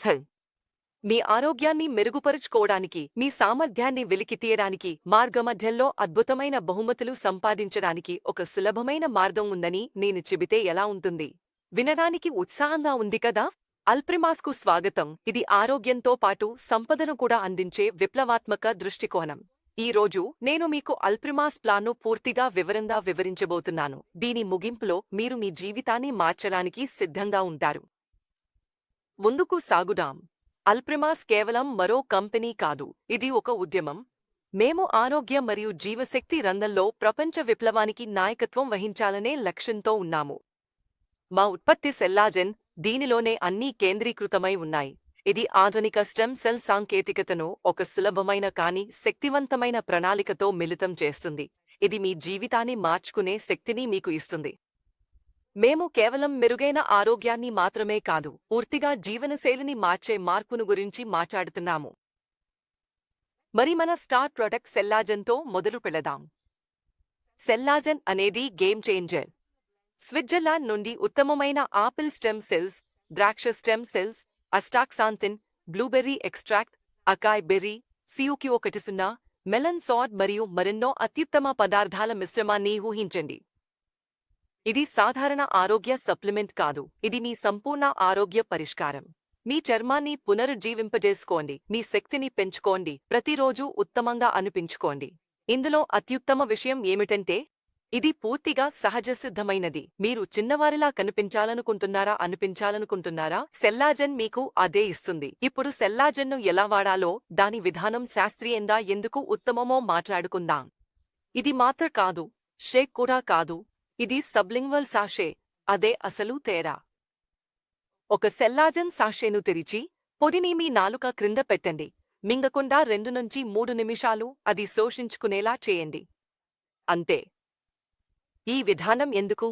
థల్ మీ ఆరోగ్యాన్ని మెరుగుపరుచుకోవడానికి మీ సామర్థ్యాన్ని వెలికితీయడానికి మార్గమధ్యంలో అద్భుతమైన బహుమతులు సంపాదించడానికి ఒక సులభమైన మార్గం ఉందని నేను చెబితే ఎలా ఉంటుంది? వినడానికి ఉత్సాహంగా ఉంది కదా? అల్ప్రిమాస్కు స్వాగతం. ఇది ఆరోగ్యంతో పాటు సంపదను కూడా అందించే విప్లవాత్మక దృష్టికోణం. ఈ రోజు నేను మీకు అల్ప్రిమాస్ ప్లాన్ను పూర్తిగా వివరంగా వివరించబోతున్నాను. దీని ముగింపులో మీరు మీ జీవితాన్ని మార్చడానికి సిద్ధంగా ఉంటారు. ముందుకు సాగుదాం. అల్ప్రిమాస్ కేవలం మరో కంపెనీ కాదు ఇది ఒక ఉద్యమం. మేము ఆరోగ్య మరియు జీవశక్తి రంగంలో ప్రపంచ విప్లవానికి నాయకత్వం వహించాలనే లక్ష్యంతో ఉన్నాము. మా ఉత్పత్తి సెల్లాజెన్ దీనిలోనే అన్నీ కేంద్రీకృతమై ఉన్నాయి. ఇది ఆధునిక స్టెమ్ సెల్ సాంకేతికతను ఒక సులభమైన కాని శక్తివంతమైన ప్రణాళికతో మిళితం చేస్తుంది. ఇది మీ జీవితాన్ని మార్చుకునే శక్తిని మీకు ఇస్తుంది. మేము కేవలం మెరుగైన ఆరోగ్యాన్ని మాత్రమే కాదు పూర్తిగా జీవనశైలిని మార్చే మార్పును గురించి మాట్లాడుతున్నాము. మరి మన స్టార్ ప్రొడక్ట్ సెల్లాజన్తో మొదలు పెడదాం. సెల్లాజన్ అనేది గేమ్ చేంజర్. స్విట్జర్లాండ్ నుండి ఉత్తమమైన ఆపిల్ స్టెమ్ సెల్స్ ద్రాక్ష stem cells astaxanthin blueberry extract acai berry సియుకి ఒకటి సున్నా మెలన్ సాడ్ మరియు మరెన్నో అత్యుత్తమ పదార్థాల మిశ్రమాన్ని ఊహించండి. ఇది సాధారణ ఆరోగ్య సప్లిమెంట్ కాదు. ఇది మీ సంపూర్ణ ఆరోగ్య పరిష్కారం. మీ చర్మాన్ని పునరుజ్జీవింపజేసుకోండి. మీ శక్తిని పెంచుకోండి. ప్రతిరోజూ ఉత్తమంగా అనిపించుకోండి. ఇందులో అత్యుత్తమ విషయం ఏమిటంటే ఇది పూర్తిగా సహజసిద్ధమైనది. మీరు చిన్నవారిలా కనిపించాలనుకుంటున్నారా అనిపించాలనుకుంటున్నారా? సెల్లాజన్ మీకు అదే ఇస్తుంది. ఇప్పుడు సెల్లాజన్ను ఎలా వాడాలో దాని విధానం శాస్త్రీయంగా ఎందుకు ఉత్తమమో మాట్లాడుకుందాం. ఇది మాత్ర కాదు షేక్ కూడా కాదు ఇది సబ్లింగ్వల్ సాషే అదే అసలు తేడా. ఒక సెల్లాజన్ సాషేను తెరిచి పొడిని మీ నాలుక క్రింద పెట్టండి మింగకుండా రెండు నుంచి మూడు నిమిషాలు అది శోషించుకునేలా చేయండి. అంతే. ఈ విధానం ఎందుకు?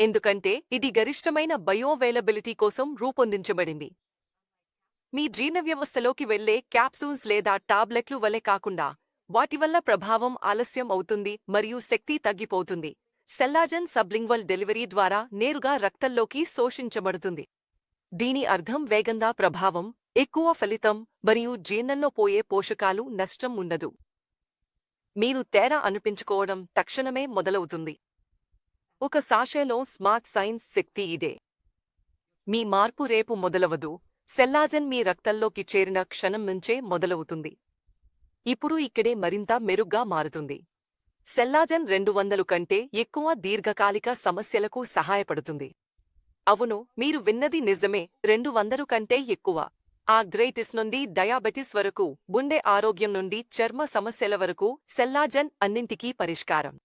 ఎందుకంటే ఇది గరిష్టమైన బయోవైలబిలిటీ కోసం రూపొందించబడింది. మీ జీర్ణ వ్యవస్థలోకి వెళ్ళే క్యాప్సూల్స్ లేదా టాబ్లెట్లు వలె కాకుండా వాటి వల్ల ప్రభావం ఆలస్యం అవుతుంది మరియు శక్తి తగ్గిపోతుంది. సెల్లాజన్ సబ్లింగ్వల్ డెలివరీ ద్వారా నేరుగా రక్తంలోకి శోషించబడుతుంది. దీని అర్థం వేగంగా ప్రభావం ఎక్కువ ఫలితం మరియు జీర్ణంలో పోయే పోషకాలు నష్టం ఉండదు మీరు తేడా అనిపించుకోవడం తక్షణమే మొదలవుతుంది. ఒక సాషేలో స్మార్ట్ సైన్స్ శక్తి ఇదే. మీ మార్పు రేపు మొదలవదు. సెల్లాజన్ మీ రక్తంలోకి చేరిన క్షణం నుంచే మొదలవుతుంది. ఇప్పుడు ఇక్కడే మరింత మెరుగ్గా మారుతుంది. సెల్లాజన్ రెండు వందలు కంటే ఎక్కువ దీర్ఘకాలిక సమస్యలకు సహాయపడుతుంది. అవును మీరు విన్నది నిజమే రెండు వందలు కంటే ఎక్కువ. ఆగ్రైటిస్ నుండి డయాబెటిస్ వరకు గుండె ఆరోగ్యం నుండి చర్మ సమస్యల వరకు సెల్లాజన్ అన్నింటికీ పరిష్కారం.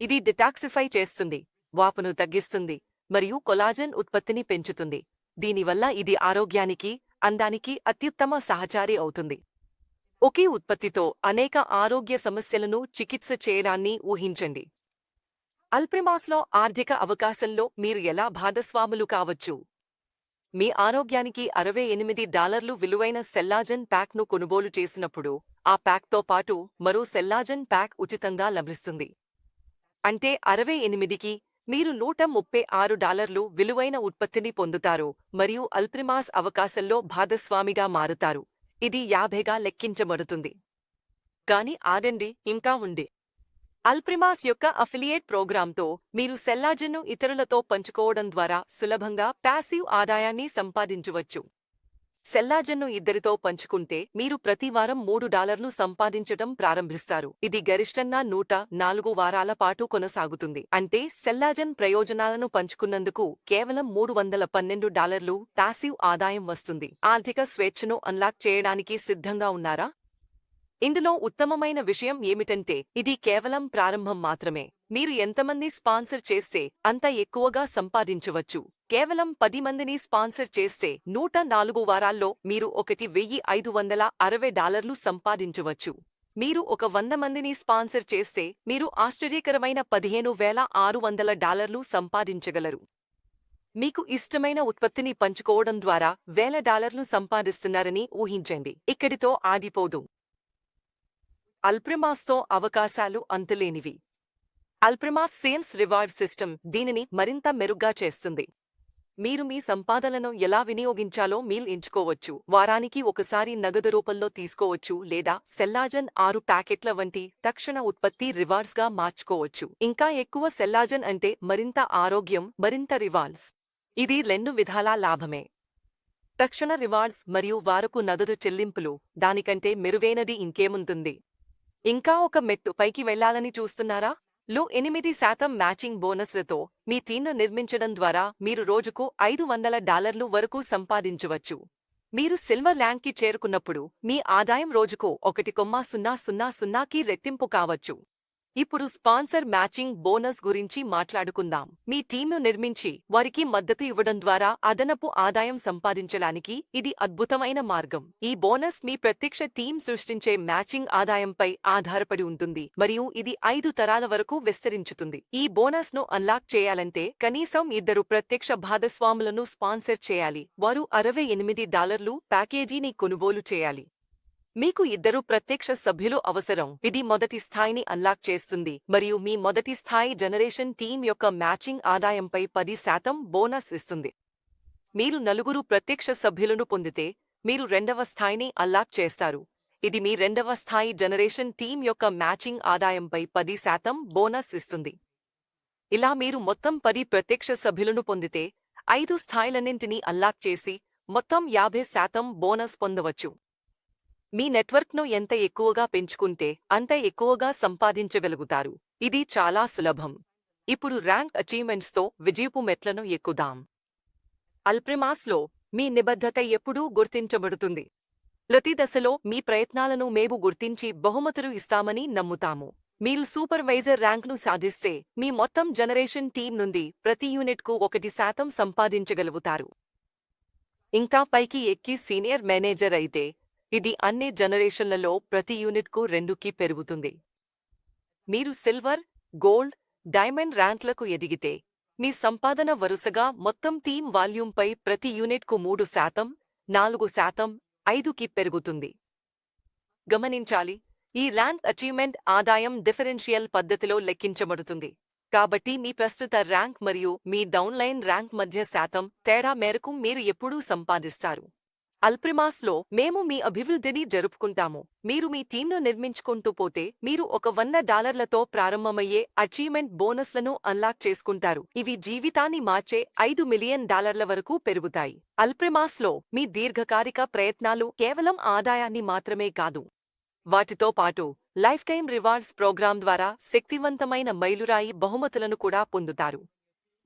ఇది డిటాక్సిఫై చేస్తుంది వాపును తగ్గిస్తుంది మరియు కొలాజన్ ఉత్పత్తిని పెంచుతుంది. దీనివల్ల ఇది ఆరోగ్యానికి అందానికి అత్యుత్తమ సహచారి అవుతుంది. ఒకే ఉత్పత్తితో అనేక ఆరోగ్య సమస్యలను చికిత్స చేయడాన్ని ఊహించండి. అల్ప్రిమాస్లో ఆర్థిక అవకాశంలో మీరు ఎలా భాగస్వాములు కావచ్చు? మీ ఆరోగ్యానికి అరవై ఎనిమిది డాలర్లు విలువైన సెల్లాజన్ ప్యాక్ను కొనుగోలు చేసినప్పుడు ఆ ప్యాక్తో పాటు మరో సెల్లాజన్ ప్యాక్ ఉచితంగా లభిస్తుంది. అంటే అరవై ఎనిమిదికి మీరు నూట ముప్పై ఆరు డాలర్లు విలువైన ఉత్పత్తిని పొందుతారు మరియు అల్ప్రిమాస్ అవకాశంలో భాగస్వామిగా మారుతారు. ఇది యాభైగా లెక్కించబడుతుంది. కాని ఆడండి ఇంకా ఉంది. అల్ప్రిమాస్ యొక్క అఫిలియేట్ ప్రోగ్రాంతో మీరు సెల్లాజన్ను ఇతరులతో పంచుకోవడం ద్వారా సులభంగా ప్యాసివ్ ఆదాయాన్ని సంపాదించవచ్చు. సెల్లాజన్ను ఇద్దరితో పంచుకుంటే మీరు ప్రతి వారం మూడు డాలర్లు సంపాదించటం ప్రారంభిస్తారు. ఇది గరిష్టంగా నూట నాలుగు వారాల పాటు కొనసాగుతుంది. అంటే సెల్లాజన్ ప్రయోజనాలను పంచుకున్నందుకు కేవలం మూడు వందల పన్నెండు డాలర్లు ప్యాసివ్ ఆదాయం వస్తుంది. ఆర్థిక స్వేచ్ఛను అన్లాక్ చేయడానికి సిద్ధంగా ఉన్నారా? ఇందులో ఉత్తమమైన విషయం ఏమిటంటే ఇది కేవలం ప్రారంభం మాత్రమే. మీరు ఎంతమంది స్పాన్సర్ చేస్తే అంత ఎక్కువగా సంపాదించవచ్చు. కేవలం పది మందిని స్పాన్సర్ చేస్తే నూట నాలుగు వారాల్లో మీరు ఒకటి వెయ్యి ఐదు వందల అరవై డాలర్లు సంపాదించవచ్చు. మీరు ఒక వంద మందిని స్పాన్సర్ చేస్తే మీరు ఆశ్చర్యకరమైన పదిహేను వేల ఆరు వందల డాలర్లు సంపాదించగలరు. మీకు ఇష్టమైన ఉత్పత్తిని పంచుకోవడం ద్వారా వేల డాలర్లు సంపాదిస్తున్నారని ఊహించండి. ఇక్కడితో ఆడిపోదు అల్ప్రిమాస్తో అవకాశాలు అంతులేనివి. అల్ప్రిమాస్ సేల్స్ రివార్డ్ సిస్టమ్ దీనిని మరింత మెరుగ్గా చేస్తుంది. మీరు మీ సంపాదనను ఎలా వినియోగించాలో మీరు ఎంచుకోవచ్చు. వారానికి ఒకసారి నగదు రూపంలో తీసుకోవచ్చు లేదా సెల్లాజన్ ఆరు ప్యాకెట్ల వంటి తక్షణ ఉత్పత్తి రివార్డ్స్గా మార్చుకోవచ్చు. ఇంకా ఎక్కువ సెల్లాజన్ అంటే మరింత ఆరోగ్యం మరింత రివార్డ్స్. ఇది రెండు విధాలా లాభమే. తక్షణ రివార్డ్స్ మరియు వారపు నగదు చెల్లింపులు దానికంటే మెరుగైనది ఇంకేముంటుంది? ఇంకా ఒక మెట్టు పైకి వెళ్ళాలని చూస్తున్నారా? లో ఎనిమిది శాతం మ్యాచింగ్ బోనస్లతో మీ టీంను నిర్మించడం ద్వారా మీరు రోజుకు ఐదు వందల డాలర్లు వరకు సంపాదించవచ్చు. మీరు సిల్వర్ ర్యాంక్కి చేరుకున్నప్పుడు మీ ఆదాయం రోజుకు ఒకటి కొమ్మ సున్నా సున్నా సున్నాకి రెట్టింపు కావచ్చు. ఇప్పుడు స్పాన్సర్ మ్యాచింగ్ బోనస్ గురించి మాట్లాడుకుందాం. మీ టీంను నిర్మించి వారికి మద్దతు ఇవ్వడం ద్వారా అదనపు ఆదాయం సంపాదించడానికి ఇది అద్భుతమైన మార్గం. ఈ బోనస్ మీ ప్రత్యక్ష టీం సృష్టించే మ్యాచింగ్ ఆదాయంపై ఆధారపడి ఉంటుంది మరియు ఇది ఐదు తరాల వరకు విస్తరించుతుంది. ఈ బోనస్ను అన్లాక్ చేయాలంటే కనీసం ఇద్దరు ప్రత్యక్ష భాగస్వాములను స్పాన్సర్ చేయాలి. వారు అరవై ఎనిమిది డాలర్లు ప్యాకేజీని కొనుగోలు చేయాలి. మీకు ఇద్దరు ప్రత్యక్ష సభ్యులు అవసరం. ఇది మొదటి స్థాయిని అన్లాక్ చేస్తుంది. మరియు మీ మొదటి స్థాయి జనరేషన్ టీం యొక్క మ్యాచింగ్ ఆదాయంపై పది శాతం బోనస్ ఇస్తుంది. మీరు నలుగురు ప్రత్యక్ష సభ్యులను పొందితే మీరు రెండవ స్థాయిని అన్లాక్ చేస్తారు. ఇది మీ రెండవ స్థాయి జనరేషన్ టీం యొక్క మ్యాచింగ్ ఆదాయంపై పది శాతం బోనస్ ఇస్తుంది. ఇలా మీరు మొత్తం పది ప్రత్యక్ష సభ్యులను పొందితే ఐదు స్థాయిలన్నింటినీ అన్లాక్ చేసి మొత్తం యాభై శాతం బోనస్ పొందవచ్చు. మీ నెట్వర్క్ను ఎంత ఎక్కువగా పెంచుకుంటే అంత ఎక్కువగా సంపాదించగలుగుతారు. ఇది చాలా సులభం. ఇప్పుడు ర్యాంక్ అచీవ్మెంట్స్తో విజయపు మెట్లను ఎక్కుదాం. అల్ప్రిమాస్లో మీ నిబద్ధత ఎప్పుడూ గుర్తించబడుతుంది. ప్రతి దశలో మీ ప్రయత్నాలను మేము గుర్తించి బహుమతులు ఇస్తామని నమ్ముతాము. మీరు సూపర్వైజర్ ర్యాంక్ను సాధిస్తే మీ మొత్తం జనరేషన్ టీం నుండి ప్రతి యూనిట్కు ఒకటి శాతం సంపాదించగలుగుతారు. ఇంకా పైకి ఎక్కి సీనియర్ మేనేజర్ అయితే ఇది అన్ని జనరేషన్లలో ప్రతి యూనిట్కు రెండుకి పెరుగుతుంది. మీరు సిల్వర్ గోల్డ్ డైమండ్ ర్యాంక్లకు ఎదిగితే మీ సంపాదన వరుసగా మొత్తం థీమ్ వాల్యూంపై ప్రతి యూనిట్కు మూడు శాతం నాలుగు శాతం ఐదుకి పెరుగుతుంది. గమనించాలి ఈ ర్యాంక్ అచీవ్మెంట్ ఆదాయం డిఫరెన్షియల్ పద్ధతిలో లెక్కించబడుతుంది. కాబట్టి మీ ప్రస్తుత ర్యాంక్ మరియు మీ డౌన్లైన్ ర్యాంక్ మధ్య శాతం తేడా మేరకు మీరు ఎప్పుడూ సంపాదిస్తారు. అల్ప్రిమాస్లో మేము మీ అభివృద్ధిని జరుపుకుంటాము. మీరు మీ టీంను నిర్మించుకుంటూ పోతే మీరు ఒక వంద డాలర్లతో ప్రారంభమయ్యే అచీవ్మెంట్ బోనస్లను అన్లాక్ చేసుకుంటారు. ఇవి జీవితాన్ని మార్చే ఐదు మిలియన్ డాలర్ల వరకు పెరుగుతాయి. అల్ప్రిమాస్లో మీ దీర్ఘకాలిక ప్రయత్నాలు కేవలం ఆదాయాన్ని మాత్రమే కాదు. వాటితో పాటు లైఫ్ టైం రివార్డ్స్ ప్రోగ్రాం ద్వారా శక్తివంతమైన మైలురాయి బహుమతులను కూడా పొందుతారు.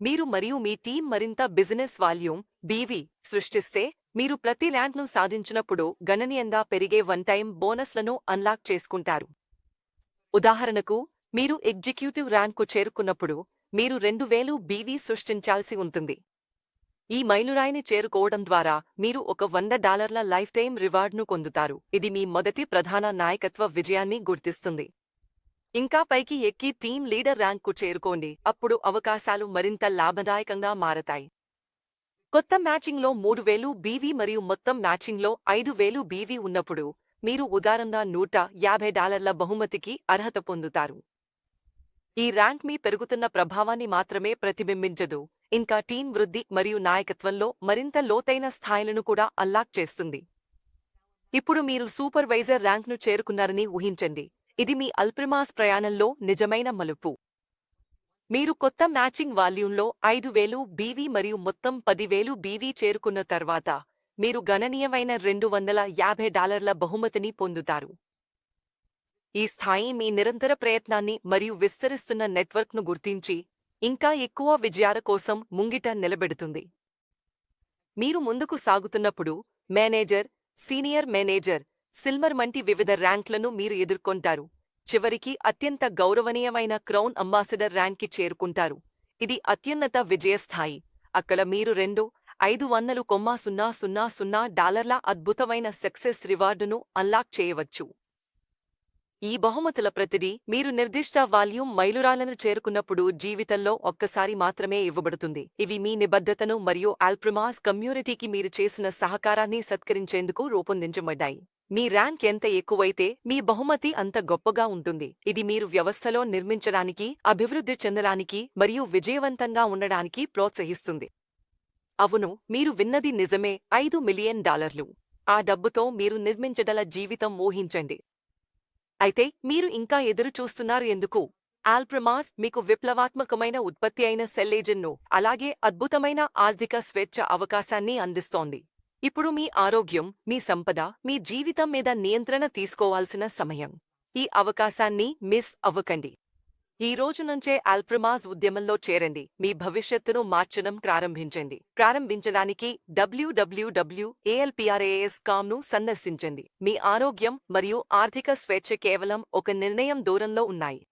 మీరు మరియు మీ టీం మరింత బిజినెస్ వాల్యూమ్ బీవీ సృష్టిస్తే మీరు ప్రతి ల్యాండ్ను సాధించినప్పుడు గణనీయంగా పెరిగే వన్ టైం బోనస్లను అన్లాక్ చేసుకుంటారు. ఉదాహరణకు మీరు ఎగ్జిక్యూటివ్ ర్యాంకు చేరుకున్నప్పుడు మీరు రెండు వేలు బీవీ సృష్టించాల్సి ఉంటుంది. ఈ మైలురాయిని చేరుకోవడం ద్వారా మీరు ఒక వంద డాలర్ల లైఫ్ టైం రివార్డ్ను పొందుతారు. ఇది మీ మొదటి ప్రధాన నాయకత్వ విజయాన్ని గుర్తిస్తుంది. ఇంకా పైకి ఎక్కి టీం లీడర్ ర్యాంక్కు చేరుకోండి. అప్పుడు అవకాశాలు మరింత లాభదాయకంగా మారతాయి. కొత్త మ్యాచింగ్లో మూడు వేలు బీవీ మరియు మొత్తం మ్యాచింగ్లో ఐదు వేలు బీవీ ఉన్నప్పుడు మీరు ఉదారంగా నూట యాభై డాలర్ల బహుమతికి అర్హత పొందుతారు. ఈ ర్యాంక్ మీ పెరుగుతున్న ప్రభావాన్ని మాత్రమే ప్రతిబింబించదు. ఇంకా టీం వృద్ధి మరియు నాయకత్వంలో మరింత లోతైన స్థాయిలను కూడా అల్లాక్ చేస్తుంది. ఇప్పుడు మీరు సూపర్వైజర్ ర్యాంక్ను చేరుకున్నారని ఊహించండి. ఇది మీ అల్ప్రిమాస్ ప్రయాణంలో నిజమైన మలుపు. మీరు కొత్త మ్యాచింగ్ వాల్యూమ్లో ఐదు వేలు బీవీ మరియు మొత్తం పదివేలు బీవీ చేరుకున్న తర్వాత మీరు గణనీయమైన రెండు వందల యాభై డాలర్ల బహుమతిని పొందుతారు. ఈ స్థాయి మీ నిరంతర ప్రయత్నాన్ని మరియు విస్తరిస్తున్న నెట్వర్క్ను గుర్తించి ఇంకా ఎక్కువ విజయాల కోసం ముంగిట నిలబెడుతుంది. మీరు ముందుకు సాగుతున్నప్పుడు మేనేజర్ సీనియర్ మేనేజర్ సిల్వర్ వంటి వివిధ ర్యాంక్లను మీరు ఎదుర్కొంటారు. చివరికి అత్యంత గౌరవనీయమైన క్రౌన్ అంబాసిడర్ ర్యాంక్కి చేరుకుంటారు. ఇది అత్యున్నత విజయస్థాయి అక్కడ మీరు రెండు ఐదు వందలు కొమ్మా సున్నా సున్నా సున్నా డాలర్ల అద్భుతమైన సక్సెస్ రివార్డును అన్లాక్ చేయవచ్చు. ఈ బహుమతుల ప్రతిదీ మీరు నిర్దిష్ట వాల్యూమ్ మైలురాలను చేరుకున్నప్పుడు జీవితంలో ఒక్కసారి మాత్రమే ఇవ్వబడుతుంది. ఇవి మీ నిబద్ధతను మరియు ఆల్ప్రిమాస్ కమ్యూనిటీకి మీరు చేసిన సహకారాన్ని సత్కరించేందుకు రూపొందించబడ్డాయి. మీ ర్యాంక్ ఎంత ఎక్కువైతే మీ బహుమతి అంత గొప్పగా ఉంటుంది. ఇది మీరు వ్యవస్థలో నిర్మించడానికి అభివృద్ధి చెందడానికి మరియు విజయవంతంగా ఉండడానికి ప్రోత్సహిస్తుంది. అవును మీరు విన్నది నిజమే. ఐదు మిలియన్ డాలర్లు. ఆ డబ్బుతో మీరు నిర్మించగల జీవితం ఊహించండి. అయితే మీరు ఇంకా ఎదురు చూస్తున్నారు ఎందుకు? ఆల్ప్రమాస్ మీకు విప్లవాత్మకమైన ఉత్పత్తి అయిన సెల్లేజన్ను అలాగే అద్భుతమైన ఆర్థిక స్వేచ్ఛ అవకాశాన్ని అందిస్తోంది. ఇప్పుడు మీ ఆరోగ్యం మీ సంపద మీ జీవితం మీద నియంత్రణ తీసుకోవాల్సిన సమయం. ఈ అవకాశాన్ని మిస్ అవ్వకండి. ఈ రోజు నుంచే ఆల్ప్రమాజ్ ఉద్యమంలో చేరండి. మీ భవిష్యత్తును మార్చడం ప్రారంభించండి. ప్రారంభించడానికి డబ్ల్యూడబ్ల్యూడబ్ల్యూ ఏఎల్పిఆర్ఏఎస్ కామ్ను సందర్శించండి. మీ ఆరోగ్యం మరియు ఆర్థిక స్వేచ్ఛ కేవలం ఒక నిర్ణయం దూరంలో ఉన్నాయి.